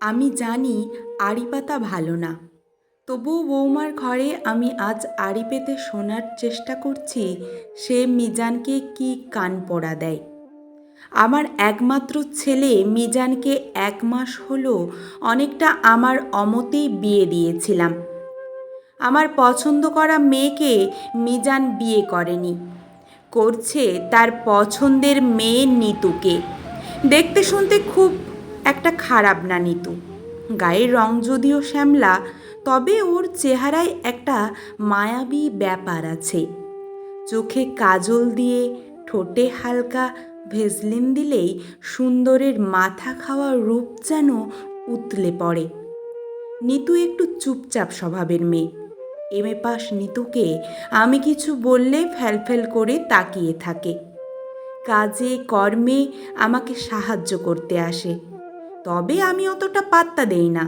আমি জানি আড়ি পাতা ভালো না। তবুও বৌমার ঘরে আমি আজ আড়ি পেতে শোনার চেষ্টা করছি, সে মিজানকে কি কান পড়া দেয়। আমার একমাত্র ছেলে মিজানকে এক মাস হলো অনেকটা আমার অমতেই বিয়ে দিয়েছিলাম। আমার পছন্দ করা মেয়েকে মিজান বিয়ে করেনি। করছে তার পছন্দের মেয়ে নিতুকে। দেখতে শুনতে খুব একটা খারাপ না নিতু। গায়ের রং যদিও শ্যামলা, তবে ওর চেহারায় একটা মায়াবী ব্যাপার আছে। চোখে কাজল দিয়ে ঠোঁটে হালকা ভেজলিন দিলেই সুন্দরের মাথা খাওয়া রূপ যেন উতলে পড়ে। নিতু একটু চুপচাপ স্বভাবের মেয়ে। এম এ পাস নিতুকে আমি কিছু বললে ফ্যালফ্যাল করে তাকিয়ে থাকে। কাজে, কর্মে আমাকে সাহায্য করতে আসে। তবে আমি অতটা পাত্তা দেই না।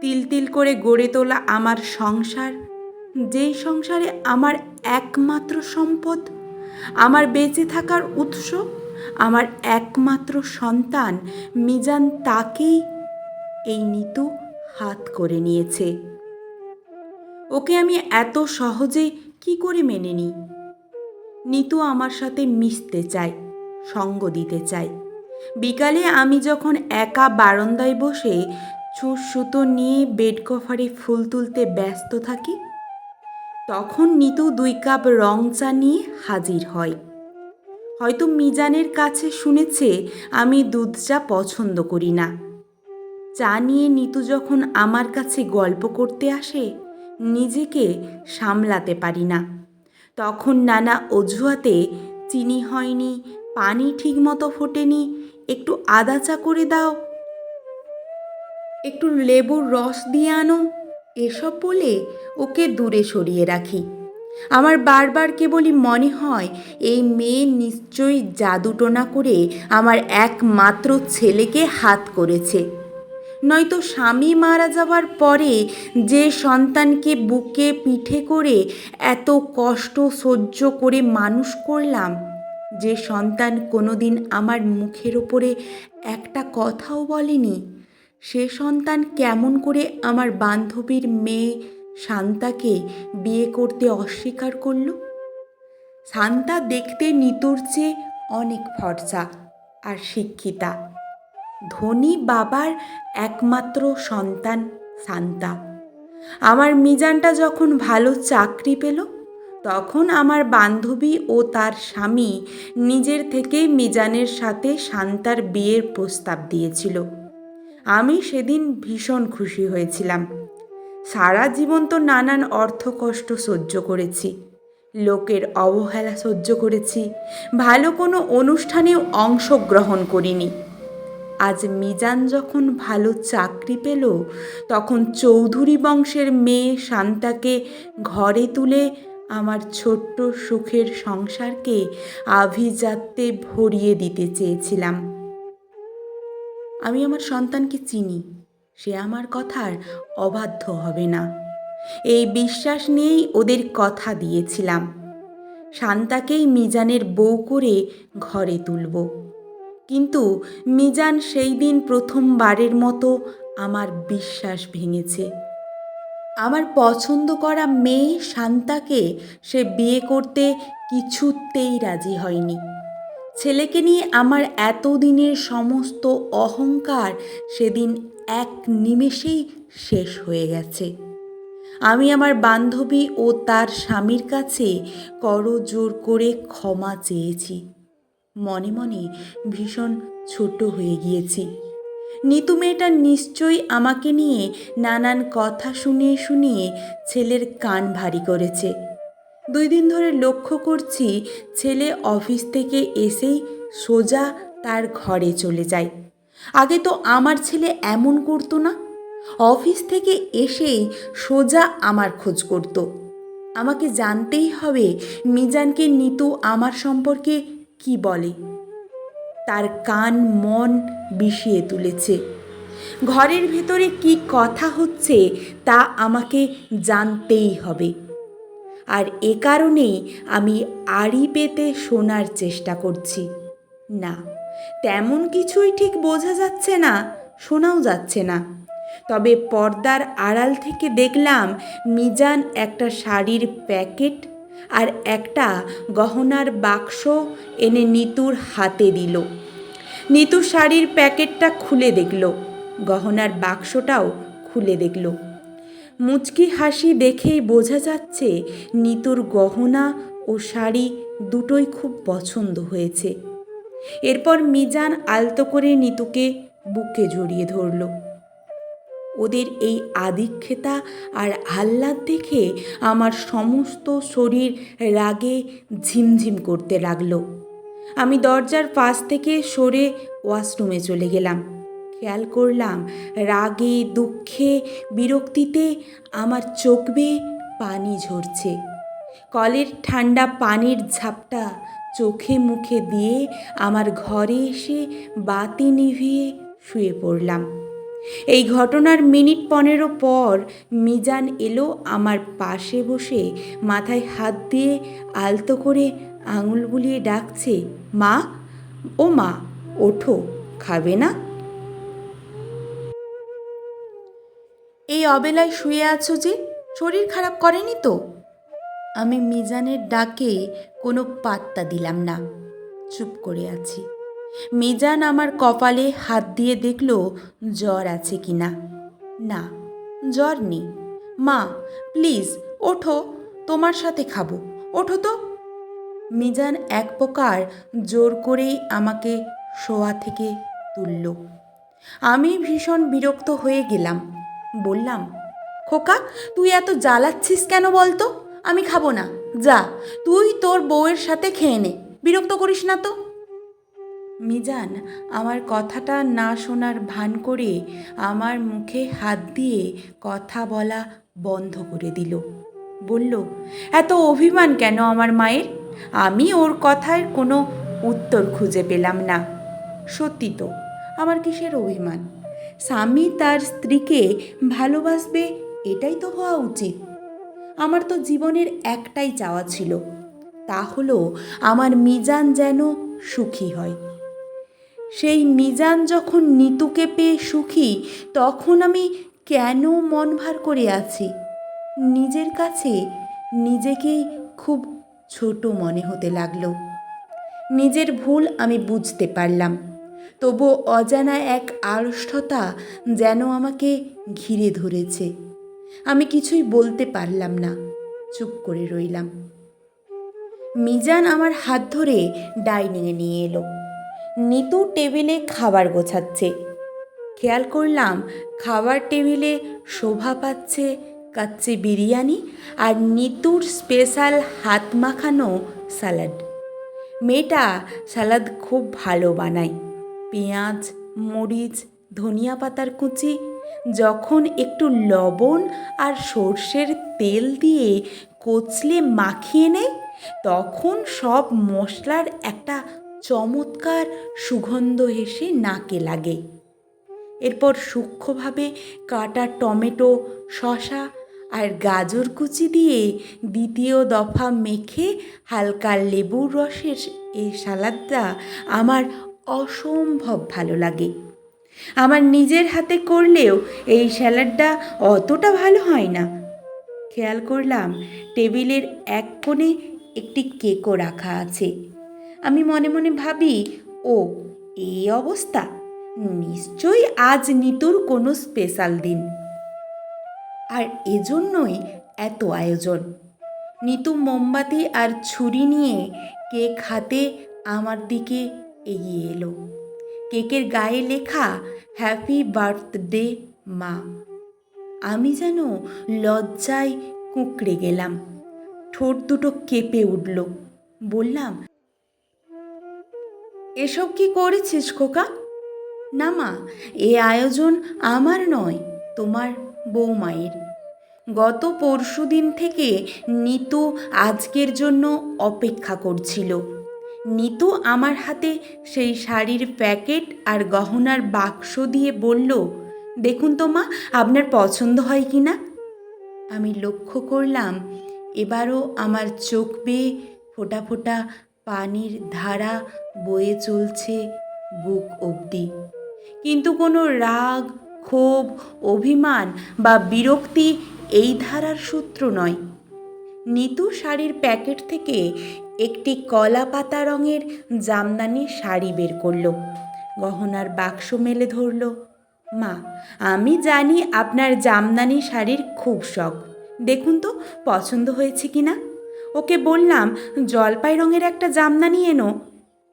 তিল তিল করে গড়ে তোলা আমার সংসার, যেই সংসারে আমার একমাত্র সম্পদ, আমার বেঁচে থাকার উৎস, আমার একমাত্র সন্তান মিজান তাকেই এই নিতু হাত করে নিয়েছে। ওকে আমি এত সহজে কি করে মেনে নিই? নিতু আমার সাথে মিশতে চায়, সঙ্গ দিতে চায়। বিকালে আমি যখন একা বারান্দায় বসে ছুঁচ সুতো নিয়ে বেড কভারে ফুল তুলতে ব্যস্ত থাকি, তখন নিতু দুই কাপ রং চা নিয়ে হাজির হয়। হয়তো মিজানের কাছে শুনেছে আমি দুধ চা পছন্দ করি না। চা নিয়ে নিতু যখন আমার কাছে গল্প করতে আসে, নিজেকে সামলাতে পারি না। তখন নানা অজুহাতে, চিনি হয়নি পানি ঠিকমতো ফোটেনি, একটু আদা চা করে দাও। একটু লেবুর রস দিয়ে আনো, এসব বলে ওকে দূরে সরিয়ে রাখি। আমার বারবার কেবলই মনে হয়, এই মেয়ে নিশ্চয়ই জাদুটোনা করে আমার একমাত্র ছেলেকে হাত করেছে। নয়তো স্বামী মারা যাওয়ার পরে যে সন্তানকে বুকে পিঠে করে এত কষ্ট সহ্য করে মানুষ করলাম যে সন্তান কোনোদিন আমার মুখের ওপরে একটা কথাও বলেনি, সে সন্তান কেমন করে আমার বান্ধবীর মেয়ে শান্তাকে বিয়ে করতে অস্বীকার করল? শান্তা দেখতে নিতুর চেয়ে অনেক ফর্সা আর শিক্ষিতা। ধনী বাবার একমাত্র সন্তান শান্তা। আমার মিজানটা যখন ভালো চাকরি পেল তখন আমার বান্ধবী ও তার স্বামী নিজের থেকে মিজানের সাথে শান্তার বিয়ের প্রস্তাব দিয়েছিল। আমি সেদিন ভীষণ খুশি হয়েছিলাম। সারা জীবন তো নানান অর্থকষ্ট সহ্য করেছি, লোকের অবহেলা সহ্য করেছি, ভালো কোনো অনুষ্ঠানেও অংশগ্রহণ করিনি। আজ মিজান যখন ভালো চাকরি পেল, তখন চৌধুরী বংশের মেয়ে শান্তাকে ঘরে তুলে আমার ছোট্ট সুখের সংসারকে আভিজাত্যে ভরিয়ে দিতে চেয়েছিলাম। আমি আমার সন্তানকে চিনি, সে আমার কথার অবাধ্য হবে না। এই বিশ্বাস নিয়েই ওদের কথা দিয়েছিলাম। শান্তাকেই মিজানের বউ করে ঘরে তুলব। কিন্তু মিজান সেই দিন প্রথমবারের মতো আমার বিশ্বাস ভেঙেছে। আমার পছন্দ করা মেয়ে শান্তাকে সে বিয়ে করতে কিছুতেই রাজি হয়নি। ছেলেকে নিয়ে আমার এতদিনের সমস্ত অহংকার সেদিন এক নিমেষেই শেষ হয়ে গেছে। আমি আমার বান্ধবী ও তার স্বামীর কাছে করজোর করে ক্ষমা চেয়েছি। মনে মনে ভীষণ ছোট হয়ে গিয়েছি। নিতু মেয়েটা নিশ্চয়ই আমাকে নিয়ে নানান কথা শুনিয়ে শুনিয়ে ছেলের কান ভারী করেছে। দুই দিন ধরে লক্ষ্য করছি ছেলে অফিস থেকে এসেই সোজা তার ঘরে চলে যায়। আগে তো আমার ছেলে এমন করতো না। অফিস থেকে এসেই সোজা আমার খোঁজ করত। আমাকে জানতেই হবে মিজানকে নিতু আমার সম্পর্কে কি বলে। তার কান মন বিষিয়ে তুলেছে। ঘরের ভেতরে কি কথা হচ্ছে তা আমাকে জানতেই হবে। আর এ কারণেই আমি আড়ি পেতে শোনার চেষ্টা করছি। না, তেমন কিছুই ঠিক বোঝা যাচ্ছে না, শোনাও যাচ্ছে না। তবে পর্দার আড়াল থেকে দেখলাম মিজান একটা শাড়ির প্যাকেট আর একটা গহনার বাক্স এনে নিতুর হাতে দিল। নিতু শাড়ির প্যাকেটটা খুলে দেখল। গহনার বাক্সটাও খুলে দেখল। মুচকি হাসি দেখেই বোঝা যাচ্ছে নিতুর গহনা ও শাড়ি দুটোই খুব পছন্দ হয়েছে। এরপর মিজান আলতো করে নিতুকে বুকে জড়িয়ে ধরল। ওদের এই আদিক্ষেতা আর আহ্লাদ দেখে আমার সমস্ত শরীর রাগে ঝিমঝিম করতে লাগল। আমি দরজার পাশ থেকে সরে ওয়াশরুমে চলে গেলাম। খেয়াল করলাম, রাগে, দুঃখে, বিরক্তিতে আমার চোখ বেয়ে পানি ঝরছে। কলের ঠান্ডা পানির ঝাপটা চোখে মুখে দিয়ে আমার ঘরে এসে বাতি নিভিয়ে শুয়ে পড়লাম। এই ঘটনার মিনিট পনেরো পর মিজান এলো আমার পাশে বসে, মাথায় হাত দিয়ে আলতো করে আঙুল বুলিয়ে ডাকছে, মা, ও মা, ওঠো, খাবে না? এই অবেলায় শুয়ে আছো যে, শরীর খারাপ করেনি তো? আমি মিজানের ডাকে কোনো পাত্তা দিলাম না, চুপ করে আছি। মিজান আমার কপালে হাত দিয়ে দেখল, জ্বর আছে কি না? না, জ্বর নেই। মা, প্লিজ, ওঠো, তোমার সাথে খাব। ওঠো তো। মিজান এক প্রকার জোর করেই আমাকে শোয়া থেকে তুলল। আমি ভীষণ বিরক্ত হয়ে গেলাম। বললাম, খোকা, তুই এত জ্বালাচ্ছিস কেন বলতো? আমি খাব না। যা, তুই তোর বউয়ের সাথে খেয়ে নে। বিরক্ত করিস না তো। মিজান, আমার কথাটা না শোনার ভান করে আমার মুখে হাত দিয়ে কথা বলা বন্ধ করে দিল। বলল, এত অভিমান কেন আমার মায়ের? আমি ওর কথার কোনো উত্তর খুঁজে পেলাম না। সত্যি তো, আমার কিসের অভিমান? স্বামী তার স্ত্রীকে ভালোবাসবে, এটাই তো হওয়া উচিত। আমার তো জীবনের একটাই চাওয়া ছিল, তা হলো আমার মিজান যেন সুখী হয়। সেই মিজান যখন নিতুকে পেয়ে সুখী, তখন আমি কেন মন ভার করে আছি? নিজের কাছে নিজেকেই খুব ছোট মনে হতে লাগল। নিজের ভুল আমি বুঝতে পারলাম। তবু অজানা এক আড়ষ্টতা যেন আমাকে ঘিরে ধরেছে। আমি কিছুই বলতে পারলাম না। চুপ করে রইলাম। মিজান আমার হাত ধরে ডাইনিংয়ে নিয়ে এলো। নিতু টেবিলে খাবার গোছাচ্ছে। খেয়াল করলাম, খাবার টেবিলে শোভা পাচ্ছে কাচ্চি বিরিয়ানি আর নিতুর স্পেশাল হাত মাখানো স্যালাড। মেয়েটা স্যালাদ খুব ভালো বানায়। পেঁয়াজ, মরিচ, ধনিয়া পাতার কুচি, যখন একটু লবণ আর সর্ষের তেল দিয়ে কচলে মাখিয়ে নেয়, তখন সব মশলার একটা চমৎকার সুগন্ধ এসে নাকে লাগে। এরপর সূক্ষ্মভাবে কাটা টমেটো শশা আর গাজর কুচি দিয়ে দ্বিতীয় দফা মেখে হালকা লেবুর রসের এই সালাদটা আমার অসম্ভব ভালো লাগে। আমার নিজের হাতে করলেও এই স্যালাডটা অতটা ভালো হয় না। খেয়াল করলাম টেবিলের এক কোণে একটি কেকও রাখা আছে। আমি মনে মনে ভাবি, ও, এই অবস্থা। নিশ্চয়ই আজ নিতুর কোনো স্পেশাল দিন। আর এজন্যই এত আয়োজন। নিতু মোমবাতি আর ছুরি নিয়ে কেক হাতে আমার দিকে এগিয়ে এলো। কেকের গায়ে লেখা, হ্যাপি বার্থডে, মা। আমি যেন লজ্জায় কুঁকড়ে গেলাম। ঠোঁট দুটো কেঁপে উঠল। বললাম এসব কি করেছিস খোকা? না মা, এ আয়োজন আমার নয়, তোমার বৌমায়ের। গত পরশু দিন থেকে নিতু আজকের জন্য অপেক্ষা করছিল। নিতু আমার হাতে সেই শাড়ির প্যাকেট আর গহনার বাক্স দিয়ে বলল, দেখুন তো মা, আপনার পছন্দ হয় কি না? আমি লক্ষ্য করলাম, এবারও আমার চোখ বেয়ে ফোঁটা ফোঁটা পানির ধারা বয়ে চলছে বুক অবধি। কিন্তু কোনো রাগ, ক্ষোভ, অভিমান বা বিরক্তি এই ধারার সূত্র নয়। নিতু শাড়ির প্যাকেট থেকে একটি কলা পাতা রঙের জামদানি শাড়ি বের করল। গহনার বাক্স মেলে ধরলো, মা, আমি জানি আপনার জামদানি শাড়ির খুব শখ। দেখুন তো, পছন্দ হয়েছে কি না ওকে বললাম, জলপাই রঙের একটা জামদানি এনো।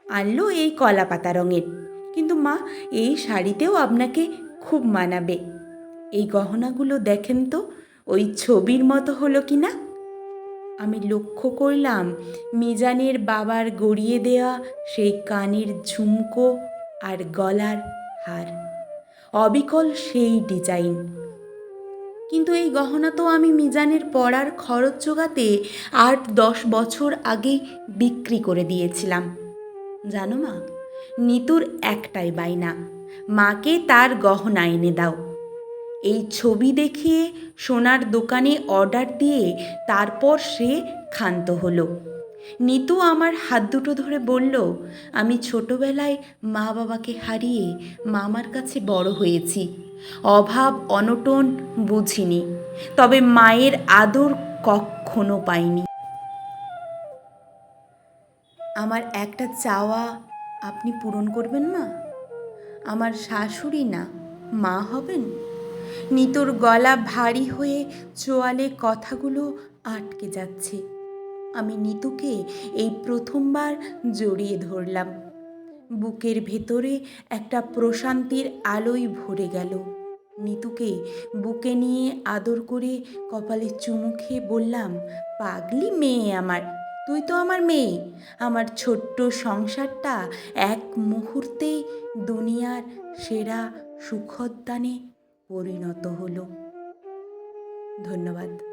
আনলো এই কলা পাতা রঙের। কিন্তু মা, এই শাড়িতেও আপনাকে খুব মানাবে। এই গহনাগুলো দেখেন তো, ওই ছবির মতো হলো কি না আমি লক্ষ্য করলাম, মিজানের বাবার গড়িয়ে দেয়া সেই কানের ঝুমকো আর গলার হার। অবিকল সেই ডিজাইন। কিন্তু এই গহনা তো আমি মিজানের পড়ার খরচ জোগাতে আট দশ বছর আগে বিক্রি করে দিয়েছিলাম। জানো মা, নিতুর একটাই বাইনা মাকে তার গহনা এনে দাও। এই ছবি দেখিয়ে সোনার দোকানে অর্ডার দিয়ে তারপর সে ক্ষান্ত হলো। নিতু আমার হাত দুটো ধরে বলল, আমি ছোটবেলায় মা বাবাকে হারিয়ে মামার কাছে বড় হয়েছি। অভাব অনটন বুঝিনি, তবে মায়ের আদর কখনো পাইনি। আমার একটা চাওয়া আপনি পূরণ করবেন মা? আমার শাশুড়ি না, মা হবেন? নিতোর গলা ভারী হয়ে চোয়ালে কথাগুলো আটকে যাচ্ছে। আমি নিতুকে এই প্রথমবার জড়িয়ে ধরলাম। বুকের ভেতরে একটা প্রশান্তির আলোয় ভরে গেল। নিতুকে বুকে নিয়ে আদর করে কপালে চুমু খেয়ে বললাম, পাগলি মেয়ে আমার, তুই তো আমার মেয়ে। আমার ছোট্ট সংসারটা এক মুহূর্তেই দুনিয়ার সেরা সুখোদ্যানে পরিণত হলো। ধন্যবাদ।